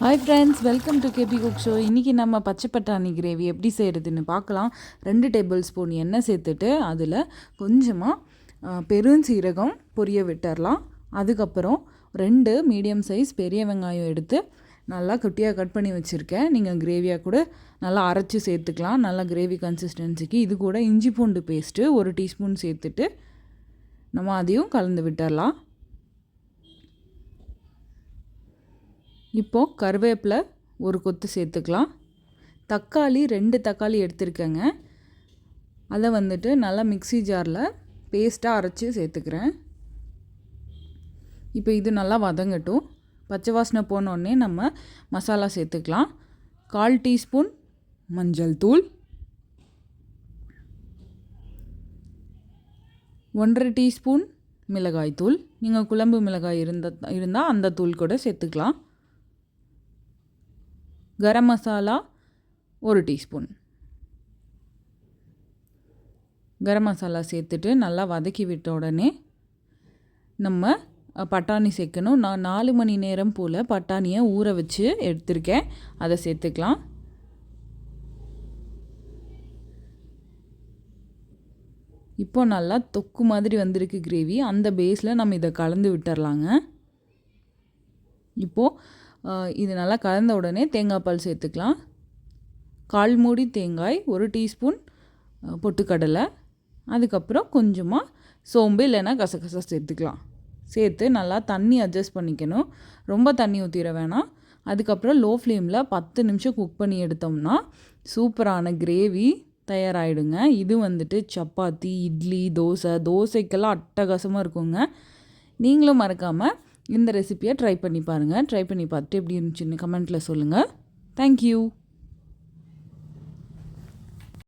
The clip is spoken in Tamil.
Hi friends welcome to KP cook show இன்றைக்கி நம்ம பச்சை பட்டாணி கிரேவி எப்படி செய்கிறதுன்னு பார்க்கலாம். ரெண்டு டேபிள் ஸ்பூன் எண்ணெய் சேர்த்துட்டு அதில் கொஞ்சமாக பெருஞ்சீரகம் பொரிய விட்டுறலாம். அதுக்கப்புறம் ரெண்டு மீடியம் சைஸ் பெரிய வெங்காயம் எடுத்து நல்லா குட்டியாக கட் பண்ணி வச்சுருக்கேன். நீங்கள் கிரேவியாக கூட நல்லா அரைச்சி சேர்த்துக்கலாம். நல்லா கிரேவி கன்சிஸ்டன்சிக்கு இது கூட இஞ்சி பூண்டு பேஸ்ட்டு ஒரு டீஸ்பூன் சேர்த்துட்டு நம்ம அதையும் கலந்து விட்டுறலாம். இப்போது கருவேப்பிலை ஒரு கொத்து சேர்த்துக்கலாம். தக்காளி ரெண்டு தக்காளி எடுத்துருக்கேங்க. அதை வந்துட்டு நல்லா மிக்சி ஜாரில் பேஸ்ட்டாக அரைச்சி சேர்த்துக்கிறேன். இப்போ இது நல்லா வதங்கட்டும். பச்சை வாசனை போனோடனே நம்ம மசாலா சேர்த்துக்கலாம். கால் டீஸ்பூன் மஞ்சள் தூள். ஒன்றரை டீஸ்பூன் மிளகாய் தூள். நீங்கள் குழம்பு மிளகாய் இருந்த இருந்தால் அந்த தூள் கூட சேர்த்துக்கலாம். கரம் மசாலா ஒரு டீஸ்பூன். கரம் மசாலா சேர்த்துட்டு நல்லா வதக்கி விட்ட உடனே நம்ம பட்டாணி சேர்க்கணும். நான் நாலு மணி நேரம் போல் பட்டாணியை ஊற வச்சு எடுத்திருக்கேன். அதை சேர்த்துக்கலாம். இப்போ நல்லா தொக்கு மாதிரி வந்திருக்கு கிரேவி. அந்த பேஸில் நம்ம இதை கலந்து விட்டுறலாங்க. இப்போது இது நல்லா கலந்த உடனே தேங்காய் பால் சேர்த்துக்கலாம். கால் மூடி தேங்காய் ஒரு டீஸ்பூன் பொட்டுக்கடலை. அதுக்கப்புறம் கொஞ்சமாக சோம்பு இல்லைன்னா கசகசா சேர்த்துக்கலாம். சேர்த்து நல்லா தண்ணி அட்ஜஸ்ட் பண்ணிக்கணும். ரொம்ப தண்ணி ஊற்றிட வேணாம். அதுக்கப்புறம் லோ ஃப்ளேமில் பத்து நிமிஷம் குக் பண்ணி எடுத்தோம்னா சூப்பரான கிரேவி தயாராகிடுங்க இது வந்துட்டு சப்பாத்தி இட்லி தோசை. தோசைக்கெல்லாம் அட்டகாசமாக இருக்குங்க. நீங்களும் மறக்காமல் இந்த ரெசிப்பியை ட்ரை பண்ணி பாருங்கள் ட்ரை பண்ணி பார்த்துட்டு எப்படி இருந்துச்சுன்னு கமெண்ட்டில் சொல்லுங்கள் தேங்க்யூ